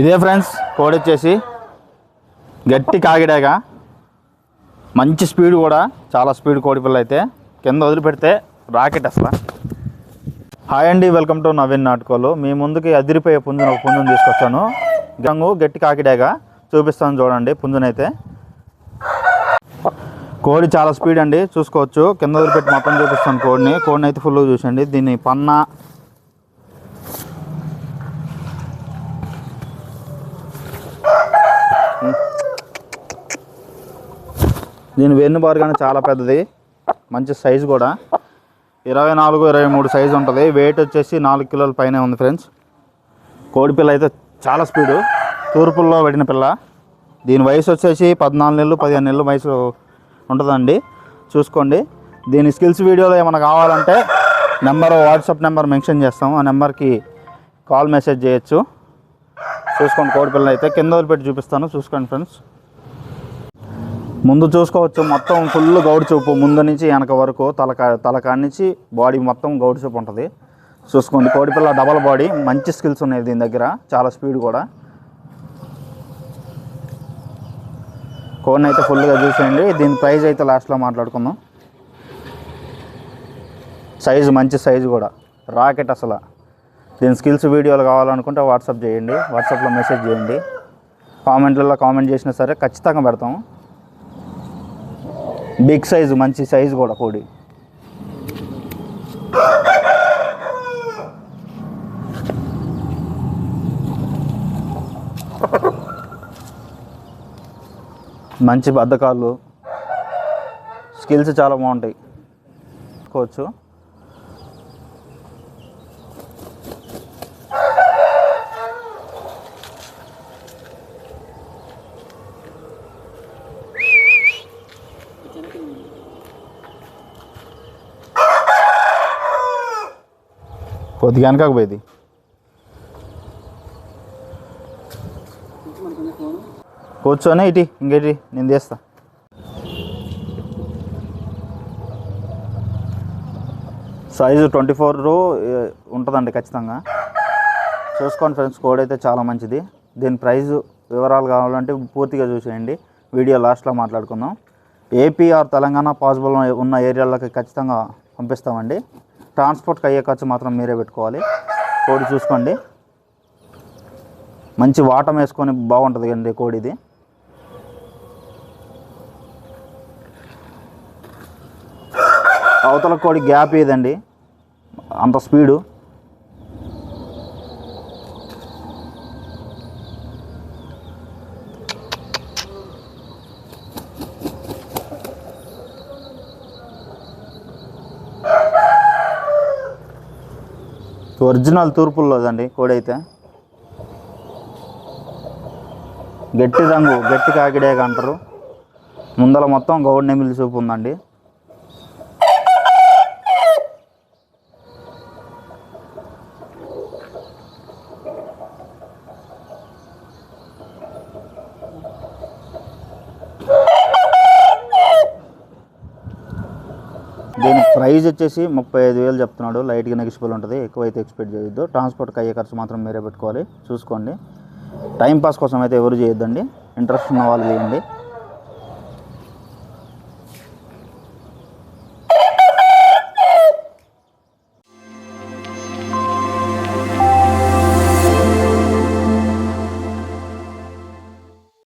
ఇదే ఫ్రెండ్స్ కోడి వచ్చేసి గట్టి కాగిడాక మంచి స్పీడ్ కూడా చాలా స్పీడ్ కోడి పిల్ల అయితే. కింద వదిలిపెడితే రాకెట్ అసలు. హాయ్ అండి వెల్కమ్ టు నవీన్ నాటుకోలు. మీ ముందుకి అదిరిపోయే పుంజును ఒక పుంజును తీసుకొచ్చాను. గంగు గట్టి కాకిడాగా చూపిస్తాను చూడండి పుంజునైతే. కోడి చాలా స్పీడ్ అండి చూసుకోవచ్చు. కింద వదిలిపెట్టి మొత్తం చూపిస్తాను కోడిని. కోడిని అయితే ఫుల్ చూసండి దీన్ని పన్నా దీని వెన్ను బారు కానీ చాలా పెద్దది. మంచి సైజు కూడా. ఇరవై నాలుగు ఇరవై మూడు సైజు ఉంటుంది. వెయిట్ వచ్చేసి నాలుగు కిలోల పైనే ఉంది ఫ్రెండ్స్. కోడి పిల్ల అయితే చాలా స్పీడు. తూర్పుల్లో పడిన పిల్ల. దీని వయసు వచ్చేసి పద్నాలుగు నెలలు పదిహేను నెలలు వయసు ఉంటుందండి. చూసుకోండి. దీని స్కిల్స్ వీడియోలో ఏమైనా కావాలంటే నెంబర్ వాట్సాప్ నెంబర్ మెన్షన్ చేస్తాం ఆ నెంబర్కి కాల్ మెసేజ్ చేయొచ్చు. చూసుకోండి కోడి పిల్ల అయితే. కింద వదిలిపెట్టి చూపిస్తాను. చూసుకోండి ఫ్రెండ్స్. ముందు చూసుకోవచ్చు మొత్తం ఫుల్ గౌడు చూపు. ముందు నుంచి వెనక వరకు తలకా తలకా నుంచి బాడీ మొత్తం గౌడు చూపు ఉంటుంది. చూసుకోండి కోడిపిల్ల డబల్ బాడీ మంచి స్కిల్స్ ఉన్నాయి దీని దగ్గర. చాలా స్పీడ్ కూడా. కోడిని అయితే ఫుల్గా చూసేయండి. దీని ప్రైజ్ అయితే లాస్ట్లో మాట్లాడుకుందాం. సైజు మంచి సైజు కూడా. రాకెట్ అసలు. దీని స్కిల్స్ వీడియోలు కావాలనుకుంటే వాట్సాప్ చేయండి. వాట్సాప్లో మెసేజ్ చేయండి. కామెంట్లలో కామెంట్ చేసినా సరే ఖచ్చితంగా పెడతాం. బిగ్ సైజు మంచి సైజు కూడా కోడి మంచి బద్దకాళ్ళు స్కిల్స్ చాలా బాగుంటాయి. కోవచ్చు కొద్దిగా వెనకకు పోయింది. కూర్చొని ఇటు ఇంకేటి నేను తీస్తా. సైజు ట్వంటీ ఫోర్ ఉంటుందండి ఖచ్చితంగా. చూసుకోండి ఫ్రెండ్స్ కోడ్ అయితే చాలా మంచిది. దీని ప్రైస్ వివరాలు కావాలంటే పూర్తిగా చూసేయండి. వీడియో లాస్ట్లో మాట్లాడుకుందాం. ఏపీఆర్ తెలంగాణ పాసిబుల్ ఉన్న ఏరియాలకి ఖచ్చితంగా పంపిస్తామండి. ట్రాన్స్పోర్ట్కి అయ్యే ఖర్చు మాత్రం మీరే పెట్టుకోవాలి. కోడి చూసుకోండి. మంచి వాటం వేసుకొని బాగుంటుంది అండి కోడిది. అవతల కోడి గ్యాప్ ఏదండి అంత స్పీడు. ఒరిజినల్ తూర్పుల్లోదండి కోడి అయితే. గట్టి రంగు గట్టి కాకిడేగా అంటారు. ముందల మొత్తం గౌడ్ నెమిలి చూపు ఉందండి. దీని ప్రైజ్ వచ్చేసి ముప్పై ఐదు వేలు చెప్తున్నాడు. లైట్గా నెగిసిబుల్ ఉంటుంది. ఎక్కువైతే ఎక్స్పెక్ట్ చేయొద్దు. ట్రాన్స్పోర్ట్కి అయ్యే ఖర్చు మాత్రం మీరే పెట్టుకోవాలి. చూసుకోండి. టైంపాస్ కోసం అయితే ఎవరు చేయొద్దండి. ఇంట్రెస్ట్ ఉన్న వాళ్ళు చేయండి.